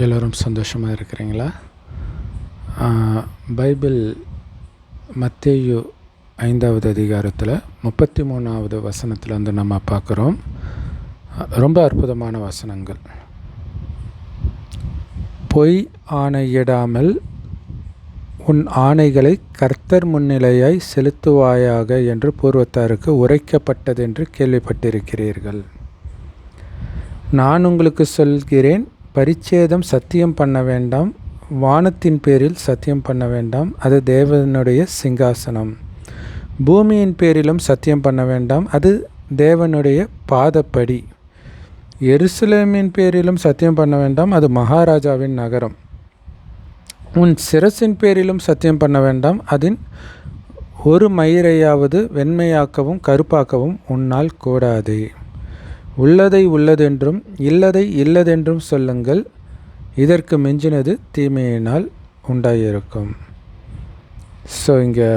எல்லோரும் சந்தோஷமாக இருக்கிறீங்களா? பைபிள் மத்தேயு ஐந்தாவது அதிகாரத்தில் முப்பத்தி மூணாவது வசனத்தில் வந்து நம்ம பார்க்குறோம். ரொம்ப அற்புதமான வசனங்கள். பொய் ஆணையிடாமல் உன் ஆணைகளை கர்த்தர் முன்னிலையாய் செலுத்துவாயாக என்று பூர்வத்தாருக்கு உரைக்கப்பட்டதென்று கேள்விப்பட்டிருக்கிறீர்கள். நான் உங்களுக்கு சொல்கிறேன் பரிச்சேதம் சத்தியம் பண்ண வேண்டாம். வானத்தின் பேரில் சத்தியம் பண்ண வேண்டாம். அது தேவனுடைய சிங்காசனம். பூமியின் பேரிலும் சத்தியம் பண்ண வேண்டாம். அது தேவனுடைய பாதப்படி. எருசலேமின் பேரிலும் சத்தியம் பண்ண வேண்டாம். அது மகாராஜாவின் நகரம். உன் சிரசின் பேரிலும் சத்தியம் பண்ண வேண்டாம். அதன் ஒரு மயிரையாவது வெண்மையாக்கவும் கருப்பாக்கவும் உன்னால் கூடாது. உள்ளதை உள்ளதென்றும் இல்லதை இல்லதென்றும் சொல்லுங்கள். இதற்கு மிஞ்சினது தீமையினால் உண்டாயிருக்கும். ஸோ இங்கே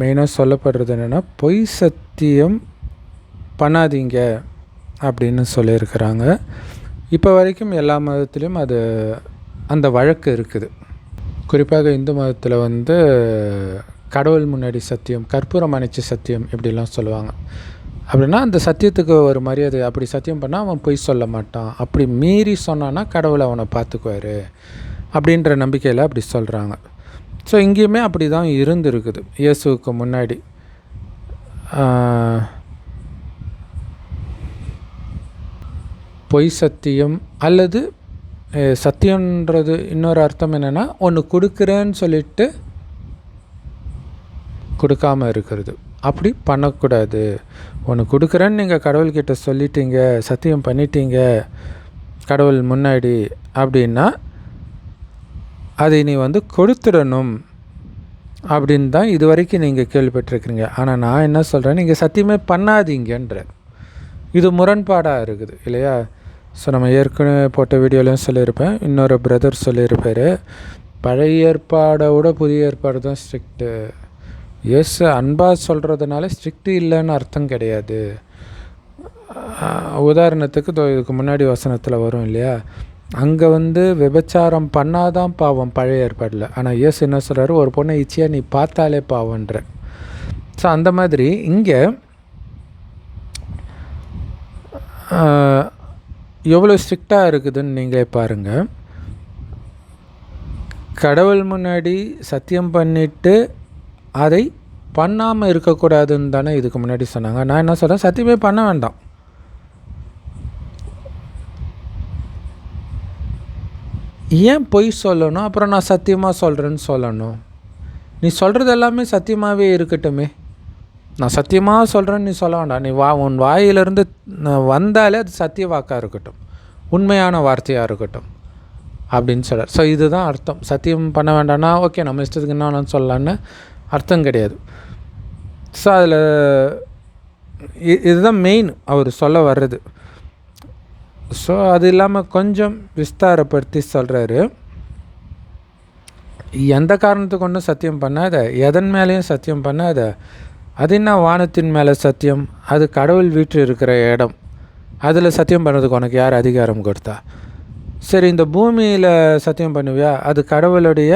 மெயினாக சொல்லப்படுறது என்னென்னா பொய் சத்தியம் பண்ணாதீங்க அப்படின்னு சொல்லியிருக்கிறாங்க. இப்போ வரைக்கும் எல்லா மதத்துலேயும் அது அந்த வழக்கு இருக்குது. குறிப்பாக இந்து மதத்தில் வந்து கடவுள் முன்னாடி சத்தியம் கற்பூரம் அணைச்சி சத்தியம் இப்படிலாம் சொல்லுவாங்க. அப்படின்னா அந்த சத்தியத்துக்கு ஒரு மரியாதை அப்படி சத்தியம் பண்ணால் அவன் பொய் சொல்ல மாட்டான். அப்படி மீறி சொன்னான்னா கடவுளை அவனை பார்த்துக்குவார் அப்படின்ற நம்பிக்கையில் அப்படி சொல்கிறாங்க ஸோ இங்கேயுமே அப்படி தான் இருந்திருக்குது. இயேசுவுக்கு முன்னாடி. பொய் சத்தியம் அல்லது சத்தியன்றது இன்னொரு அர்த்தம் என்னென்னா ஒன்று கொடுக்குறேன்னு சொல்லிட்டு கொடுக்காமல் இருக்கிறது. அப்படி பண்ணக்கூடாது. ஒன்று கொடுக்குறேன்னு நீங்கள் கடவுள்கிட்ட சொல்லிட்டீங்க சத்தியம் பண்ணிட்டீங்க கடவுள் முன்னாடி அப்படின்னா அதை நீ வந்து கொடுத்துடணும் அப்படின்னு தான் இது வரைக்கும் நீங்கள் கேள்விப்பட்டிருக்கிறீங்க. ஆனால் நான் என்ன சொல்கிறேன் நீங்கள் சத்தியமே பண்ணாதீங்கன்ற. இது முரண்பாடாக இருக்குது இல்லையா? ஸோ நம்ம ஏற்கனவே போட்ட வீடியோலையும் சொல்லியிருப்பேன் இன்னொரு பிரதர் சொல்லியிருப்பார் பழைய ஏற்பாடோட புதிய ஏற்பாடு தான் ஸ்ட்ரிக்ட்டு எஸ் அன்பாக சொல்கிறதுனால ஸ்ட்ரிக்ட் இல்லைன்னு அர்த்தம் கிடையாது. உதாரணத்துக்கு இதுக்கு முன்னாடி வசனத்தில் வரும் இல்லையா? அங்கே வந்து விபச்சாரம் பண்ணாதான் பாவம் பழைய ஏற்பாடில். ஆனால் இயேசு என்ன சொல்கிறாரு ஒரு பொண்ணை இச்சியாக நீ பார்த்தாலே பாவன்ற ஸோ அந்த மாதிரி இங்கே எவ்வளோ ஸ்ட்ரிக்டாக இருக்குதுன்னு நீங்களே பாருங்கள் கடவுள் முன்னாடி சத்தியம் பண்ணிவிட்டு அதை பண்ணாமல் இருக்கக்கூடாதுன்னு தானே இதுக்கு முன்னாடி சொன்னாங்க. நான் என்ன சொல்கிறேன் சத்தியமே பண்ண வேண்டாம். ஏன் பொய் சொல்லணும்? அப்புறம் நான் சத்தியமாக சொல்கிறேன்னு சொல்லணும். நீ சொல்கிறது எல்லாமே சத்தியமாகவே இருக்கட்டுமே. நான் சத்தியமாக சொல்கிறேன்னு நீ சொல்ல வேண்டாம். நீ வா உன் வாயிலிருந்து வந்தாலே அது சத்திய வாக்காக இருக்கட்டும். உண்மையான வார்த்தையாக இருக்கட்டும். அப்படின்னு சொல்கிறார் ஸோ இதுதான் அர்த்தம். சத்தியம் பண்ண வேண்டாம்னா ஓகே நம்ம இஷ்டத்துக்கு என்ன சொல்லலான்னு அர்த்தம் கிடையாது. ஸோ அதில் இதுதான் மெயின் அவர் சொல்ல வர்றது. ஸோ அது இல்லாமல் கொஞ்சம் விஸ்தாரப்படுத்தி சொல்கிறாரு எந்த காரணத்துக்கு ஒன்றும் சத்தியம் பண்ணாத எதன் மேலேயும் சத்தியம் பண்ணாத அது என்ன வானத்தின் மேலே சத்தியம்? அது கடவுள் வீட்டு இருக்கிற இடம். அதில் சத்தியம் பண்ணுறதுக்கு உனக்கு யார் அதிகாரம் கொடுத்தா? சரி இந்த பூமியில் சத்தியம் பண்ணுவியா? அது கடவுளுடைய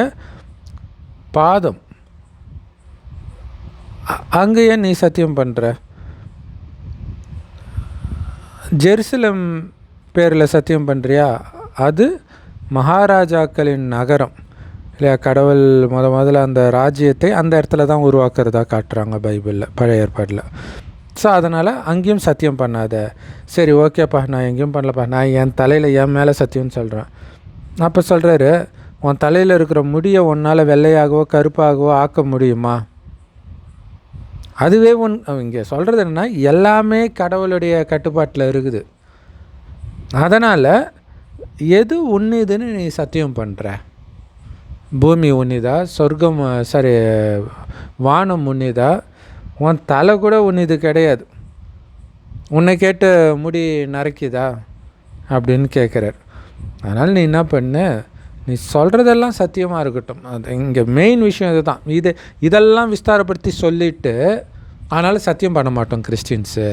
பாதம். அங்கேயே நீ சத்தியம் பண்ணுற ஜெருசலம் பேரில் சத்தியம் பண்ணுறியா அது மகாராஜாக்களின் நகரம். இல்லையா கடவுள் முத முதல்ல அந்த ராஜ்யத்தை அந்த இடத்துல தான் உருவாக்குறதா காட்டுறாங்க பைபிளில் பழைய ஏற்பாடில். ஸோ அதனால் அங்கேயும் சத்தியம் பண்ணாத. சரி ஓகேப்பா நான் எங்கேயும் பண்ணலப்பா. நான் என் தலையில் என் மேலே சத்தியம்னு சொல்கிறேன் அப்போ சொல்கிறாரு உன் தலையில் இருக்கிற முடியை உன்னால் வெள்ளையாகவோ கருப்பாகவோ ஆக்க முடியுமா? அதுவே ஒன் இங்கே சொல்கிறது என்னென்னா எல்லாமே கடவுளுடைய கட்டுப்பாட்டில் இருக்குது. அதனால் எது உன்னிதுன்னு நீ சத்தியம் பண்ணுற பூமி உன்னிதா? சொர்க்கம் சாரி வானம் உன்னிதா? உன் தலை கூட உன்னிது கிடையாது. உன்னை கேட்டு முடி நரைக்குதா அப்படின்னு கேட்குறார் அதனால் நீ என்ன பண்ண? நீ சொல்கிறதெல்லாம் சத்தியமாக இருக்கட்டும். அது இங்கே மெயின் விஷயம் இது தான் இது இதெல்லாம் விஸ்தாரப்படுத்தி சொல்லிவிட்டு அதனால் சத்தியம் பண்ண மாட்டோம் கிறிஸ்டின்ஸு.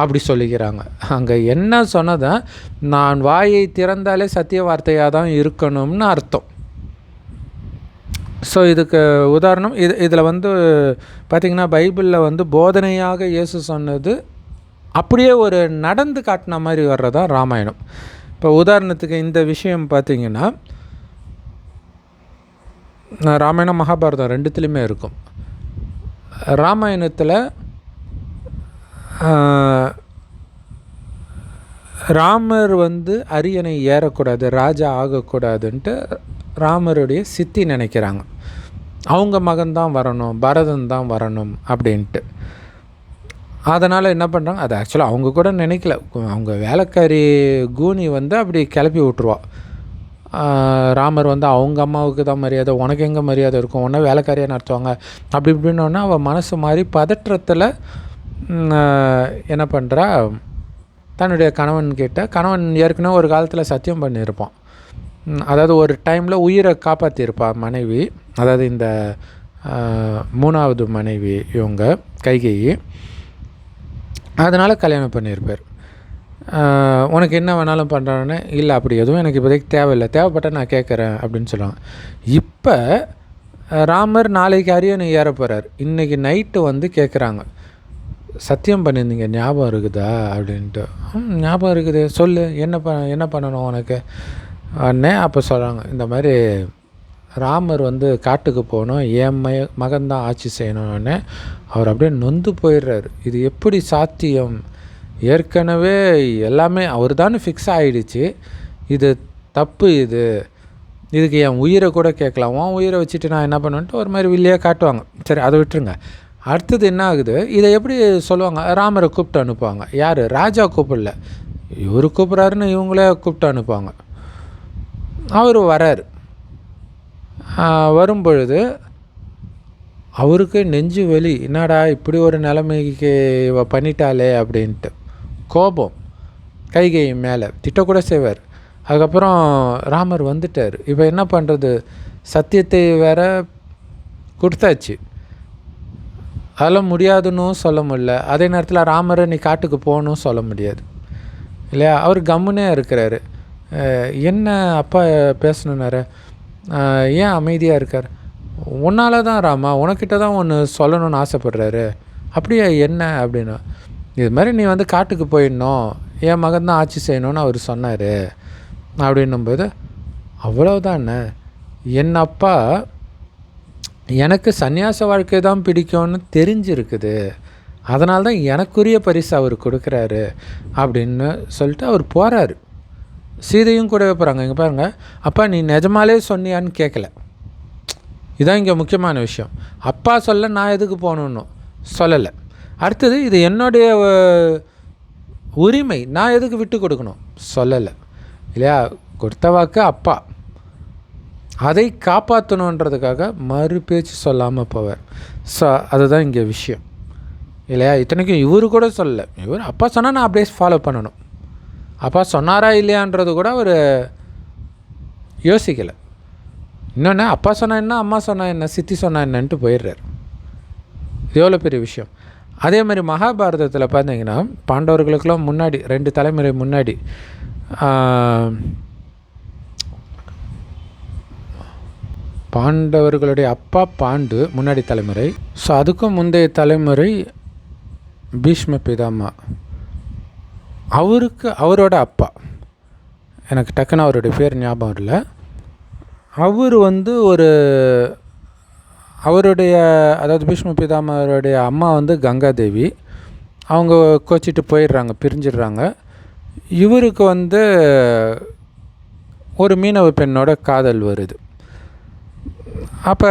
அப்படி சொல்லிக்கிறாங்க. அங்கே என்ன சொன்னதான் நான் வாயை திறந்தாலே சத்திய வார்த்தையாக தான் இருக்கணும்னு அர்த்தம். ஸோ இதுக்கு உதாரணம் இது இதில் வந்து பார்த்திங்கன்னா பைபிளில் வந்து போதனையாக இயேசு சொன்னது அப்படியே ஒரு நடந்து காட்டின மாதிரி வர்றதான் ராமாயணம். இப்போ உதாரணத்துக்கு இந்த விஷயம் பார்த்திங்கன்னா ராமாயணம் மகாபாரதம் ரெண்டுத்துலேயுமே இருக்கும். ராமாயணத்தில் ராமர் வந்து அரியணை ஏறக்கூடாது ராஜா ஆகக்கூடாதுன்ட்டு ராமருடைய சித்தி நினைக்கிறாங்க. அவங்க மகன்தான் வரணும் பரதன் தான் வரணும் அப்படின்ட்டு. அதனால் என்ன பண்ணுறாங்க அது ஆக்சுவலாக அவங்க கூட நினைக்கல. அவங்க வேலைக்காரி கூனி வந்து அப்படி கிளப்பி விட்ருவா ராமர் வந்து அவங்க அம்மாவுக்கு தான் மரியாதை உனக்கு எங்கே மரியாதை இருக்கும்? ஒன்றா வேலைக்காரியாக நடத்துவாங்க அப்படி இப்படின்னோடனே அவள் மனசு மாதிரி பதற்றத்தில் என்ன பண்ணுறா தன்னுடைய கணவன் கிட்ட கணவன் ஏற்கனவே ஒரு காலத்தில் சத்தியம் பண்ணியிருப்பான். அதாவது ஒரு டைமில் உயிரை காப்பாற்றியிருப்பாள் மனைவி. அதாவது இந்த மூணாவது மனைவி இவங்க கைகேயி. அதனால் கல்யாணம் பண்ணியிருப்பார். உனக்கு என்ன வேணாலும் பண்ணுறான்னு இல்லை அப்படி எதுவும் எனக்கு இப்போதைக்கு தேவையில்லை. தேவைப்பட்டால் நான் கேட்குறேன் அப்படின்னு சொல்லுவாங்க. இப்போ ராமர் நாளைக்கு அரியணை ஏற போகிறார் இன்றைக்கி நைட்டு வந்து கேட்குறாங்க. சத்தியம் பண்ணியிருந்தீங்க ஞாபகம் இருக்குதா? அப்படின்ட்டு. ஞாபகம் இருக்குது. சொல்லு. என்ன ப என்ன பண்ணணும் உனக்கு? அண்ணே அப்போ சொல்கிறாங்க இந்த மாதிரி ராமர் வந்து காட்டுக்கு போகணும். என் மய மகன்தான் ஆட்சி செய்யணும்னு. அவர் அப்படியே நொந்து போயிடுறாரு. இது எப்படி சாத்தியம்? ஏற்கனவே எல்லாமே அவர் தானே ஃபிக்ஸ் ஆகிடுச்சு இது தப்பு இது. இதுக்கு என் உயிரை கூட கேட்கலாம். உன் உயிரை வச்சுட்டு நான் என்ன பண்ணுவேன்ட்டு ஒரு மாதிரி வில்லையாக காட்டுவாங்க. சரி அதை விட்டுருங்க. அடுத்தது என்ன ஆகுது? இதை எப்படி சொல்லுவாங்க? ராமரை கூப்பிட்டு அனுப்புவாங்க. யார்? ராஜா கூப்பிடல. இவர் கூப்பிட்றாருன்னு இவங்களே கூப்பிட்டு அனுப்புவாங்க. அவர் வராரு. வரும்பொழுது அவருக்கு நெஞ்சு வலி. என்னடா இப்படி ஒரு நிலைமைக்கு இவ பண்ணிட்டாளே அப்படின்ட்டு. கோபம் கைகை மேலே. திட்டக்கூட செய்வார். அதுக்கப்புறம் ராமர் வந்துட்டார். இப்போ என்ன பண்ணுறது சத்தியத்தை வேற கொடுத்தாச்சு. அதெல்லாம் முடியாதுன்னு சொல்ல முடியல. அதே நேரத்தில் ராமரை நீ காட்டுக்கு போகணும் சொல்ல முடியாது. இல்லையா? அவர் கம்முனே இருக்கிறாரு. என்ன அப்பா பேசணுன்னாரு ஏன் அமைதியாக இருக்கார்? உன்னால தான் ராமா உனக்கிட்ட தான் ஒன்று சொல்லணும்னு ஆசைப்பட்றாரு. அப்படியா என்ன? அப்படின்னா இது மாதிரி நீ வந்து காட்டுக்கு போயிடணும் என் மகன் தான் ஆட்சி செய்யணும்னு அவர் சொன்னார். அப்படின்னும்போது அவ்வளோதானே என் அப்பா எனக்கு சன்னியாச வாழ்க்கை தான் பிடிக்கும்னு தெரிஞ்சிருக்குது. அதனால தான் எனக்குரிய பரிசு அவர் கொடுக்குறாரு. அப்படின்னு சொல்லிட்டு அவர் போகிறாரு சீதையும் கூடவே போகிறாங்க இங்கே பாருங்கள் அப்பா நீ நிஜமாலே சொன்னியான்னு கேட்கல இதுதான் இங்கே முக்கியமான விஷயம். அப்பா சொல்ல நான் எதுக்கு போகணுன்னு சொல்லலை. அடுத்தது இது என்னுடைய உரிமை. நான் எதுக்கு விட்டு கொடுக்கணும்? சொல்லலை. இல்லையா? கொடுத்த வாக்கு அப்பா. அதை காப்பாற்றணுன்றதுக்காக மறு பேச்சு சொல்லாமல் போவார். ஸோ அதுதான் இங்கே விஷயம். இல்லையா? இத்தனைக்கும் இவர் கூட சொல்லலை. இவர் அப்பா சொன்னால் நான் அப்படியே ஃபாலோ பண்ணணும். அப்பா சொன்னாரா இல்லையான்றது கூட அவர் யோசிக்கலை. இன்னொன்று அப்பா சொன்னால் என்ன அம்மா சொன்னால் என்ன சித்தி சொன்னால் என்னன்ட்டு போயிடுறார். இது எவ்வளோ பெரிய விஷயம்? அதே மாதிரி மகாபாரதத்தில் பார்த்தீங்கன்னா பாண்டவர்களுக்கெல்லாம் முன்னாடி ரெண்டு தலைமுறை முன்னாடி பாண்டவர்களுடைய அப்பா பாண்டு முன்னாடி தலைமுறை. ஸோ அதுக்கும் முந்தைய தலைமுறை பீஷ்ம பிதாமா. அவருக்கு அவரோட அப்பா. எனக்கு டக்குன்னு அவருடைய பேர் ஞாபகம் இல்லை அவர் வந்து ஒரு அவருடைய அதாவது பீஷ்ம பிதாமருடைய அம்மா வந்து கங்காதேவி. அவங்க கோச்சிட்டு போயிடுறாங்க பிரிஞ்சிடுறாங்க. இவருக்கு வந்து ஒரு மீனவ பெண்ணோட காதல் வருது. அப்போ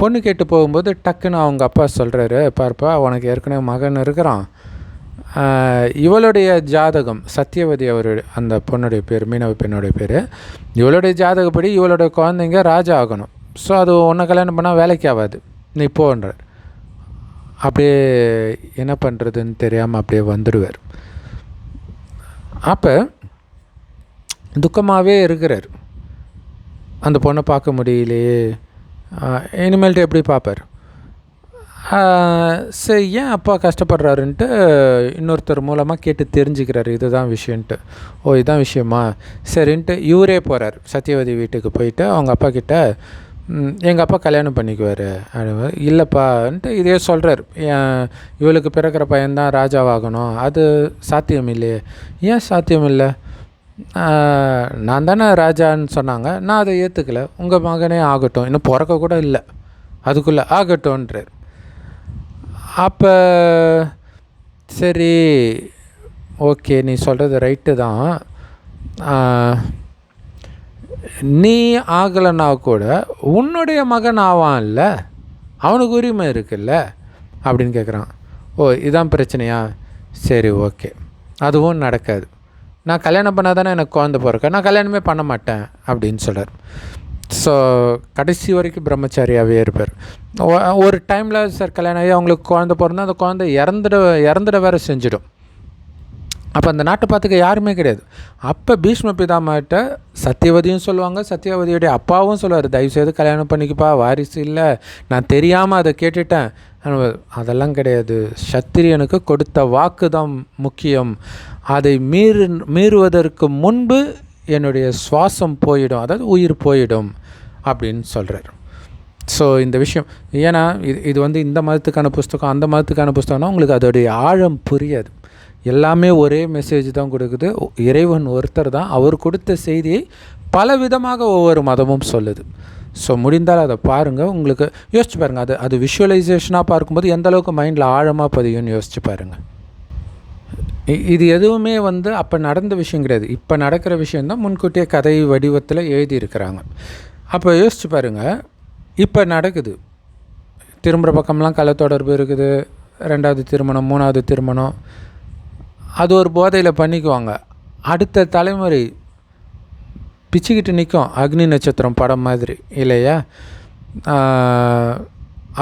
பொண்ணு கேட்டு போகும்போது டக்குன்னு அவங்க அப்பா சொல்கிறாரு பார்ப்பா உனக்கு ஏற்கனவே மகன் இருக்கிறான். இவளுடைய ஜாதகம் சத்தியவதி அவருடைய அந்த பொண்ணுடைய பேர் மீனவ பெண்ணுடைய பேர் இவளுடைய ஜாதகப்படி இவளுடைய குழந்தைங்க ராஜா ஆகணும். ஸோ அது ஒன்றை கல்யாணம் பண்ணால் வேலைக்கு ஆகாது நீ போன்ற. அப்படியே என்ன பண்ணுறதுன்னு தெரியாமல் அப்படியே வந்துடுவார். அப்போ துக்கமாகவே இருக்கிறார். அந்த பொண்ணை பார்க்க முடியலையே. இனிமேல்ட்டு எப்படி பார்ப்பார்? சரி ஏன் அப்பா கஷ்டப்படுறாருன்ட்டு இன்னொருத்தர் மூலமாக கேட்டு தெரிஞ்சுக்கிறாரு. இதுதான் விஷயன்ட்டு ஓ இதுதான் விஷயமா? சரின்ட்டு இவரே போகிறார் சத்யவதி வீட்டுக்கு போயிட்டு அவங்க அப்பா கிட்ட எங்கள் அப்பா கல்யாணம் பண்ணிக்குவார். அப்படிவார் இல்லைப்பான்ட்டு இதே சொல்கிறார் இவளுக்கு பிறக்கிற பையன்தான் ராஜாவாகணும். அது சாத்தியம் இல்லையே ஏன் சாத்தியம் இல்லை நான் தானே ராஜான்னு சொன்னாங்க. நான் அதை ஏற்றுக்கல உங்கள் மகனே ஆகட்டும். இன்னும் பிறக்க கூட இல்லை. அதுக்குள்ளே ஆகட்டும்ன்றார். அப்போ சரி ஓகே நீ சொல்கிறது ரைட்டு தான். நீ ஆகலைன்னா கூட உன்னுடைய மகன் ஆவான்ல? அவனுக்கு உரிமை இருக்குல்ல? அப்படின்னு கேட்குறான் ஓ இதான் பிரச்சனையா? சரி ஓகே. அதுவும் நடக்காது. நான் கல்யாணம் பண்ணால் தானே எனக்கு குழந்த பிறக்க நான் கல்யாணமே பண்ண மாட்டேன் அப்படின்னு சொல்கிறார் ஸோ கடைசி வரைக்கும் பிரம்மச்சாரியாகவே இருப்பார். ஒரு டைமில் சார் கல்யாணம் ஆகி அவங்களுக்கு குழந்த பிறந்தா அந்த குழந்தை இறந்துட இறந்துட வேறு செஞ்சிடும். அப்போ அந்த நாட்டை பார்த்துக்க யாருமே கிடையாது. அப்போ பீஷ்ம பிதாமாட்ட சத்தியவதியும் சொல்லுவாங்க சத்தியவதியுடைய அப்பாவும் சொல்லுவார் தயவுசெய்து கல்யாணம் பண்ணிக்கப்பா வாரிசு இல்லை நான் தெரியாமல் அதை கேட்டுட்டேன். அதெல்லாம் கிடையாது. சத்திரியனுக்கு கொடுத்த வாக்கு தான் முக்கியம். அதை மீறு மீறுவதற்கு முன்பு என்னுடைய சுவாசம் போயிடும் அதாவது உயிர் போயிடும் அப்படின்னு சொல்கிறார் ஸோ இந்த விஷயம் ஏன்னா இது இது வந்து இந்த மதத்துக்கான புஸ்தகம் அந்த மதத்துக்கான புஸ்தகம்னா உங்களுக்கு அதோடைய ஆழம் புரியாது. எல்லாமே ஒரே மெசேஜ் தான் கொடுக்குது. இறைவன் ஒருத்தர் தான். அவர் கொடுத்த செய்தியை பல விதமாக ஒவ்வொரு மதமும் சொல்லுது. ஸோ முடிந்தால் அதை பாருங்கள் உங்களுக்கு யோசிச்சு பாருங்கள் அது அது விஷுவலைசேஷனாக பார்க்கும்போது எந்த அளவுக்கு மைண்டில் ஆழமாக பதியும்னு யோசிச்சு பாருங்கள் இது எதுவுமே வந்து அப்போ நடந்த விஷயம் கிடையாது. இப்போ நடக்கிற விஷயந்தான் முன்கூட்டியே கதை வடிவத்தில் எழுதியிருக்கிறாங்க. அப்போ யோசிச்சு பாருங்கள் இப்போ நடக்குது. திரும்புகிற பக்கம்லாம் கலை தொடர்பு இருக்குது. ரெண்டாவது திருமணம் மூணாவது திருமணம். அது ஒரு போதையில் பண்ணிக்குவாங்க. அடுத்த தலைமுறை பிச்சுக்கிட்டு நிற்கும் அக்னி நட்சத்திரம் படம் மாதிரி இல்லையா?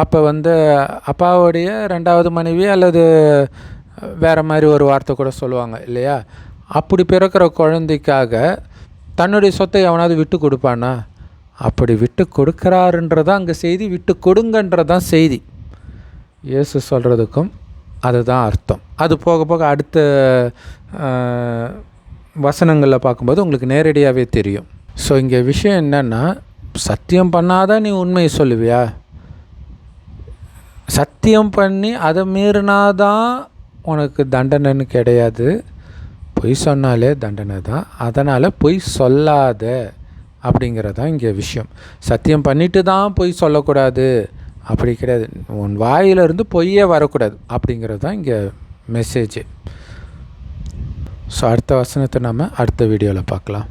அப்போ வந்து அப்பாவுடைய ரெண்டாவது மனைவி அல்லது வேறு மாதிரி ஒரு வார்த்தை கூட சொல்லுவாங்க இல்லையா? அப்படி பிறக்கிற குழந்தைக்காக தன்னுடைய சொத்தை எவனாவது விட்டு கொடுப்பானா? அப்படி விட்டு கொடுக்குறாருன்றதான் அங்கே செய்தி விட்டு கொடுங்கன்றதான் செய்தி. இயேசு சொல்கிறதுக்கும் அதுதான் அர்த்தம். அது போக போக அடுத்த வசனங்களில் பார்க்கும்போது உங்களுக்கு நேரடியாகவே தெரியும். ஸோ இங்கே விஷயம் என்னென்னா சத்தியம் பண்ணாதான் நீ உண்மையை சொல்லுவியா? சத்தியம் பண்ணி அதை மீறினாதான் உனக்கு தண்டனைன்னு கிடையாது. பொய் சொன்னாலே தண்டனை தான். அதனால் பொய் சொல்லாத அப்படிங்கிறது தான் இங்கே விஷயம். சத்தியம் பண்ணிட்டு தான் பொய் சொல்லக்கூடாது. அப்படி கிடையாது. உன் வாயிலிருந்து பொய்யே வரக்கூடாது அப்படிங்கிறது தான் இங்கே மெசேஜ் ஸோ அடுத்த வசனத்தை நம்ம அடுத்த வீடியோவில் பார்க்கலாம்.